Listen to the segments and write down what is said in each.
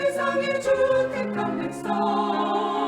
세상에 주택한 백성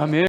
Amém.